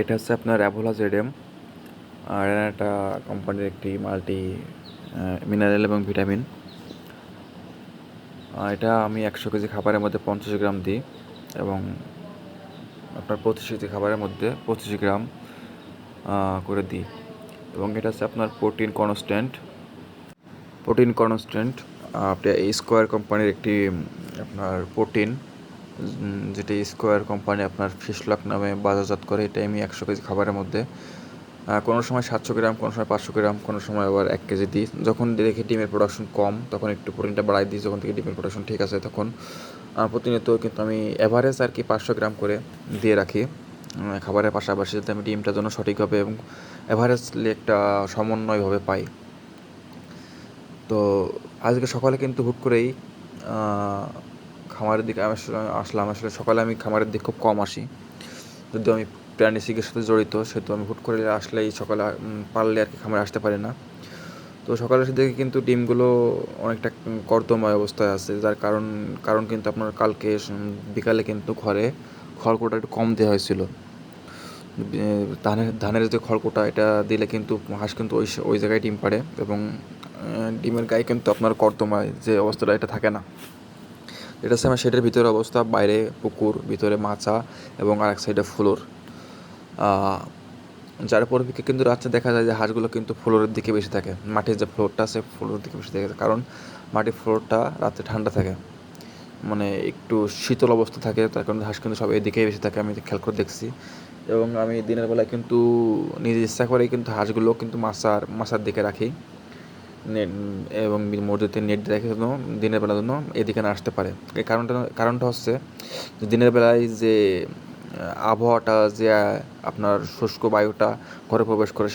এটা হচ্ছে আপনার অ্যাভোলা জেডএম আর একটা কোম্পানির একটি মাল্টি মিনারেল এবং ভিটামিন এটা আমি একশো কেজি খাবারের মধ্যে পঞ্চাশ গ্রাম দিই এবং আপনার পঁচিশ কেজি খাবারের মধ্যে পঁচিশ গ্রাম করে দিই। এবং এটা হচ্ছে আপনার প্রোটিন কনস্ট্যান্ট প্রোটিন কনস্ট্যান্ট আপনি স্কোয়ার কোম্পানির একটি আপনার প্রোটিন যেটি স্কোয়ার কোম্পানি আপনার ফিশলক নামে বাজারজাত করে, এটা আমি একশো কেজি খাবারের মধ্যে। কোনো সময় সাতশো গ্রাম, কোনো সময় পাঁচশো গ্রাম, কোনো সময় আবার এক কেজি দিই। যখন দেখি ডিমের প্রোডাকশন কম, তখন একটু প্রোটিনটা বাড়াই দিই। যখন থেকে ডিমের প্রোডাকশন ঠিক আছে, তখন প্রতিনিয়ত কিন্তু আমি অ্যাভারেজ আর কি পাঁচশো গ্রাম করে দিয়ে রাখি। খাবারের পাশাপাশি যাতে আমি ডিমটা যেন সঠিকভাবে এবং অ্যাভারেজলি একটা সমন্বয়ভাবে পাই। তো আজকে সকালে কিন্তু হুট করেই খামারের দিকে আসলাম। আসলে সকালে আমি খামারের দিকে খুব কম আসি। যদিও আমি প্রাণী চিকিৎসার সাথে জড়িত, সেহেতু আমি হুট করে আসলেই সকালে পারলে আর কি খামারে আসতে পারি না। তো সকালে এসে দেখি কিন্তু ডিমগুলো অনেকটা কর্দময় অবস্থায় আছে। যার কারণ কারণ কিন্তু আপনার কালকে বিকালে কিন্তু ঘরে খড়কুটা একটু কম দেওয়া হয়েছিল। ধানের ধানের যে খড়কুটা, এটা দিলে কিন্তু হাঁস কিন্তু ওই ওই জায়গায় ডিম পাড়ে এবং ডিমের গায়ে কিন্তু আপনার কর্দমায় যে অবস্থাটা, এটা থাকে না। এটা হচ্ছে আমার শেডের ভিতরে অবস্থা, বাইরে পুকুর, ভিতরে মাচা এবং আরেক সাইডে ফ্লোর। যার পরিপ্রেক্ষিতে কিন্তু রাত্রে দেখা যায় যে হাঁসগুলো কিন্তু ফ্লোরের দিকে বেশি থাকে। মাটির যে ফ্লোরটা আছে ফ্লোরের দিকে বেশি থাকে। কারণ মাটির ফ্লোরটা রাতে ঠান্ডা থাকে। মানে একটু শীতল অবস্থা থাকে, তার কারণে হাঁস কিন্তু সব এদিকেই বেশি থাকে, আমি খেয়াল করে দেখছি। এবং আমি দিনের বেলায় কিন্তু নিজে ইচ্ছা করেই কিন্তু হাঁসগুলো কিন্তু মাছার মাছার দিকে রাখি। নেট, এবং মসজিদে নেট দিয়ে জন্য, দিনের বেলার জন্য এদিকে না আসতে পারে। এই কারণটা কারণটা হচ্ছে দিনের বেলায় যে আবহাওয়াটা, যে, আপনার শুষ্ক বায়ুটা ঘরে প্রবেশ করে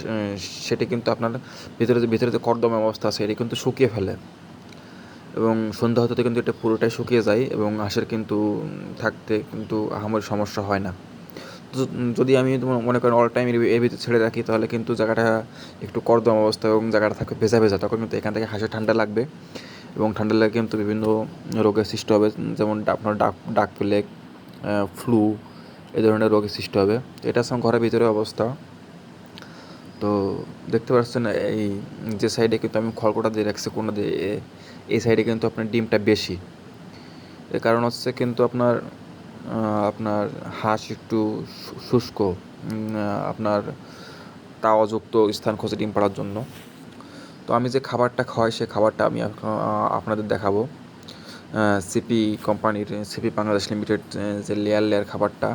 সেটি কিন্তু আপনার ভিতরে যে ভিতরে যে কর্দম অবস্থা আছে, এটি কিন্তু শুকিয়ে ফেলে। এবং সন্ধ্যা হতে কিন্তু এটা পুরোটাই শুকিয়ে যায়, এবং হাঁসের কিন্তু থাকতে কিন্তু আহামরি সমস্যা হয় না। যদি আমি মনে করেন অল টাইম এর ভিতরে ছেড়ে রাখি, তাহলে কিন্তু জায়গাটা একটু কর্দম অবস্থা এবং জায়গাটা থাকবে ভেজা ভেজা। তখন কিন্তু এখান থেকে হাসে ঠান্ডা লাগবে এবং ঠান্ডা লাগে কিন্তু বিভিন্ন রোগের সৃষ্টি হবে, যেমন আপনার ডাক ডাক প্লেগ ফ্লু এ ধরনের রোগের সৃষ্টি হবে। এটা আমার ঘরের ভিতরে অবস্থা। তো দেখতে পাচ্ছেন এই যে সাইডে কিন্তু আমি খড়কোটা দিয়ে রাখছি কোনো দিয়ে? এই সাইডে কিন্তু আপনার ডিমটা বেশি। এর কারণ হচ্ছে কিন্তু আপনার আপনার হাঁস একটু শুষ্ক আপনার তাওয়াযুক্ত স্থান খোঁজে ডিম পাড়ার জন্য। তো আমি যে খাবারটা খাওয়াই সেই খাবারটা আমি আপনাদের দেখাবো। সিপি কোম্পানির সিপি বাংলাদেশ লিমিটেড যে লেয়ার লেয়ার খাবারটা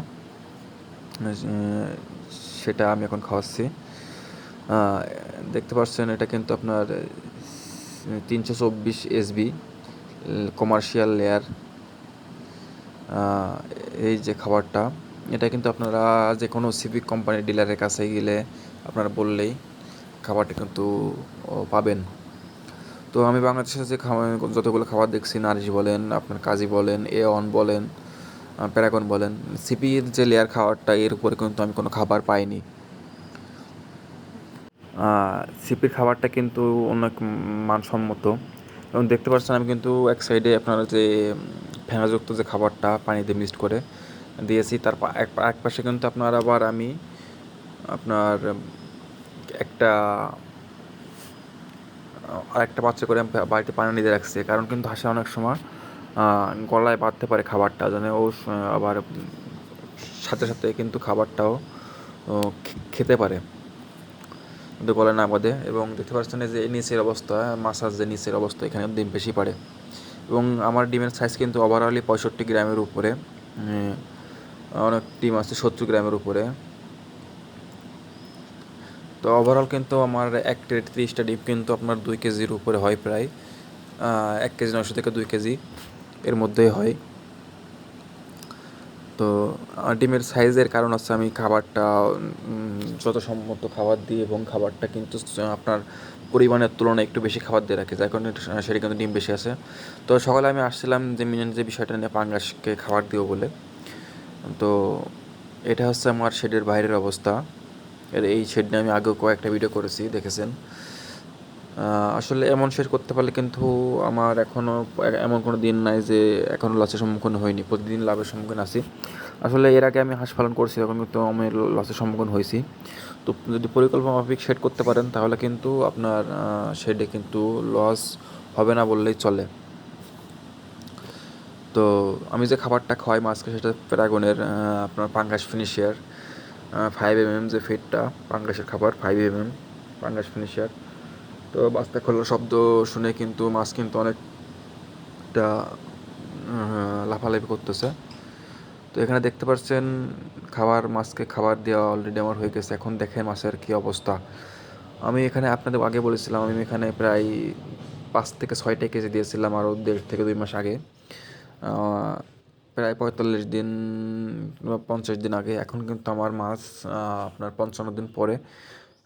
সেটা আমি এখন খাওয়াচ্ছি। দেখতে পাচ্ছেন, এটা কিন্তু আপনার তিনশো চব্বিশ এসবি কমার্শিয়াল লেয়ার এই যে খাবারটা, এটা কিন্তু আপনারা যে কোনো সিভিক কোম্পানির ডিলারের কাছে গেলে আপনারা বললেই খাবারটা কিন্তু পাবেন। তো আমি বাংলাদেশের যে খাবার যতগুলো খাবার দেখছি, নারিশ বলেন, আপনার কাজী বলেন, এ অন বলেন প্যারাগন বলেন সিপির যে লেয়ার খাবারটা, এর উপরে কিন্তু আমি কোনো খাবার পাইনি। সিপির খাবারটা কিন্তু অনেক মানসম্মত। এবং দেখতে পাচ্ছেন আমি কিন্তু এক সাইডে আপনার যে ফেনাযুক্ত যে খাবারটা পানিতে মিক্সড করে দিয়েছি, তার এক এক পাশে কিন্তু আপনার আবার আমি আপনার একটা আর একটা বাচ্চা করে বাড়িতে পানি নিতে রাখছি। কারণ কিন্তু হাসে অনেক সময় গলায় বাঁধতে পারে খাবারটা, যেন ও আবার সাথে সাথে কিন্তু খাবারটাও খেতে পারে। গলায় না বাঁধে। এবং দেখতে পাচ্ছেন যে নিচের অবস্থা, মাসাজ যে নিচের অবস্থা এখানে ডিম বেশি পারে। এবং আমার ডিমের সাইজ কিন্তু ওভারঅলি পঁয়ষট্টি গ্রামের উপরে। অনেক ডিম আছে সত্তর গ্রামের উপরে। তো ওভারঅল কিন্তু আমার এক ট্রেড তিরিশটা ডিম কিন্তু আপনার দুই কেজির উপরে হয় প্রায়। এক কেজি নশো থেকে দুই কেজি এর মধ্যেই হয়। তো ডিমের সাইজের কারণ হচ্ছে আমি খাবারটা যত সম্মত খাবার দিই এবং খাবারটা কিন্তু আপনার পরিমাণের তুলনায় একটু বেশি খাবার দিয়ে রাখি, যার কারণে সেটা কিন্তু ডিম বেশি আছে। তো সকালে আমি আসছিলাম যে মিনিয়ন যে বিষয়টা নিয়ে পাঙ্গাসকে খাবার দিও বলে। তো এটা হচ্ছে আমার শেডের বাইরের অবস্থা। এর এই শেড নিয়ে আমি আগেও কয়েকটা ভিডিও করেছি, দেখেছেন? আসলে এমন শেড করতে পারলে কিন্তু আমার এখনও এমন কোনো দিন নাই যে এখনও লসের সম্মুখীন হয়নি প্রতিদিন লাভের সম্মুখীন আছি। আসলে এর আগে আমি হাঁস পালন করছি তখন কিন্তু আমি লসের সম্মুখীন হয়েছি তো যদি পরিকল্পনা মাফিক শেড করতে পারেন, তাহলে কিন্তু আপনার শেডে কিন্তু লস হবে না বললেই চলে। তো আমি যে খাবারটা খাওয়াই মাছকে, সেটা প্যারাগনের আপনার পাঙ্গাস ফিনিশিয়ার ফাইভ এম এম যে ফিটটা পাঙ্গাসের খাবার ফাইভ এম এম পাঙ্গাস ফিনিশিয়ার তো বাস্তা খোলার শব্দ শুনে কিন্তু মাছ কিন্তু অনেকটা লাফালাফি করতেছে। তো এখানে দেখতে পাচ্ছেন খাবার, মাছকে খাবার দেওয়া অলরেডি আমার হয়ে গেছে। এখন দেখেন মাছের কী অবস্থা। আমি এখানে আপনাদের আগে বলেছিলাম, আমি এখানে প্রায় পাঁচ থেকে ছয়টা কেজি দিয়েছিলাম আরও দেড় থেকে দুই মাস আগে। প্রায় পঁয়তাল্লিশ দিন বা পঞ্চাশ দিন আগে। এখন কিন্তু আমার মাছ আপনার পঞ্চান্ন দিন পরে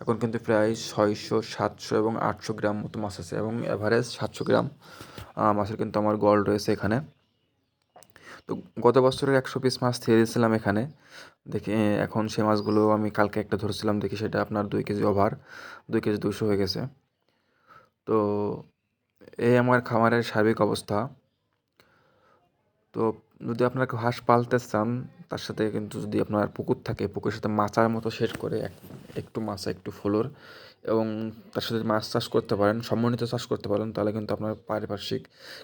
এখন কিন্তু প্রায় ছয়শো, সাতশো এবং আটশো গ্রাম মতো মাছ আছে এবং অ্যাভারেজ সাতশো গ্রাম মাছের কিন্তু আমার গল রয়েছে এখানে। তো গত বছরের একশো পিস মাছ ছেড়ে দিয়েছিলাম এখানে। দেখি এখন সে মাছগুলো আমি কালকে একটা ধরেছিলাম, দেখি সেটা আপনার দুই কেজি ওভার দুই কেজি দুশো হয়ে গেছে। তো এই আমার খামারের সার্বিক অবস্থা। তো যদি আপনারা হাঁস পালতে চান, তার সাথে কিন্তু যদি আপনার পুকুর থাকে, পুকুরের সাথে মাচার মতো সেট করে একটু মাছা একটু ফ্লোর এবং তার সাথে মাছ চাষ করতে পারেন, সমন্বিত চাষ করতে পারেন, তাহলে কিন্তু আপনার পারিপার্শ্বিক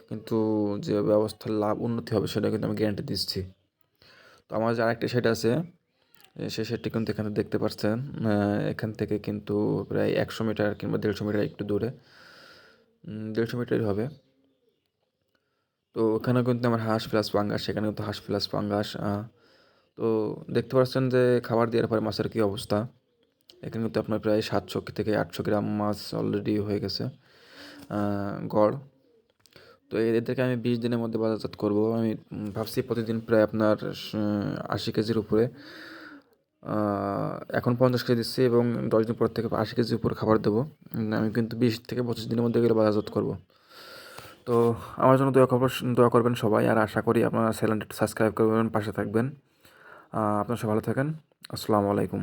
কিন্তু যে ব্যবস্থার লাভ উন্নতি হবে সেটা কিন্তু আমি গ্যারান্টি দিচ্ছি। তো আমার যে আরেকটা সেট আছে সেই সেটটি কিন্তু এখানে দেখতে পাচ্ছেন এখান থেকে কিন্তু প্রায় একশো মিটার কিংবা দেড়শো মিটার একটু দূরে দেড়শো মিটারই হবে। তো ওখানেও কিন্তু আমার হাঁস প্লাস পাঙ্গাস, সেখানে কিন্তু হাঁস প্লাস পাঙ্গাস তো দেখতে পাচ্ছেন যে খাবার দেওয়ার পরে মাছের কী অবস্থা? এখানে কিন্তু আপনার প্রায় সাতশো থেকে আটশো গ্রাম মাছ অলরেডি হয়ে গেছে গড়। তো এদেরকে আমি বিশ দিনের মধ্যে বাজারজাত করব। আমি ভাবছি প্রতিদিন প্রায় আপনার আশি কেজির উপরে এখন পঞ্চাশ কেজি দিচ্ছি এবং দশ দিন পর থেকে আশি কেজির উপরে খাবার দেবো। আমি কিন্তু বিশ থেকে পঁচিশ দিনের মধ্যে এগুলো বাজারজাত করব। তো আমার জন্য দোয়া খবর দোয়া করবেন সবাই, আর আশা করি আপনারা চ্যানেলটি সাবস্ক্রাইব করবেন, পাশে থাকবেন। আপনারা সব ভালো থাকেন। আসসালামু আলাইকুম।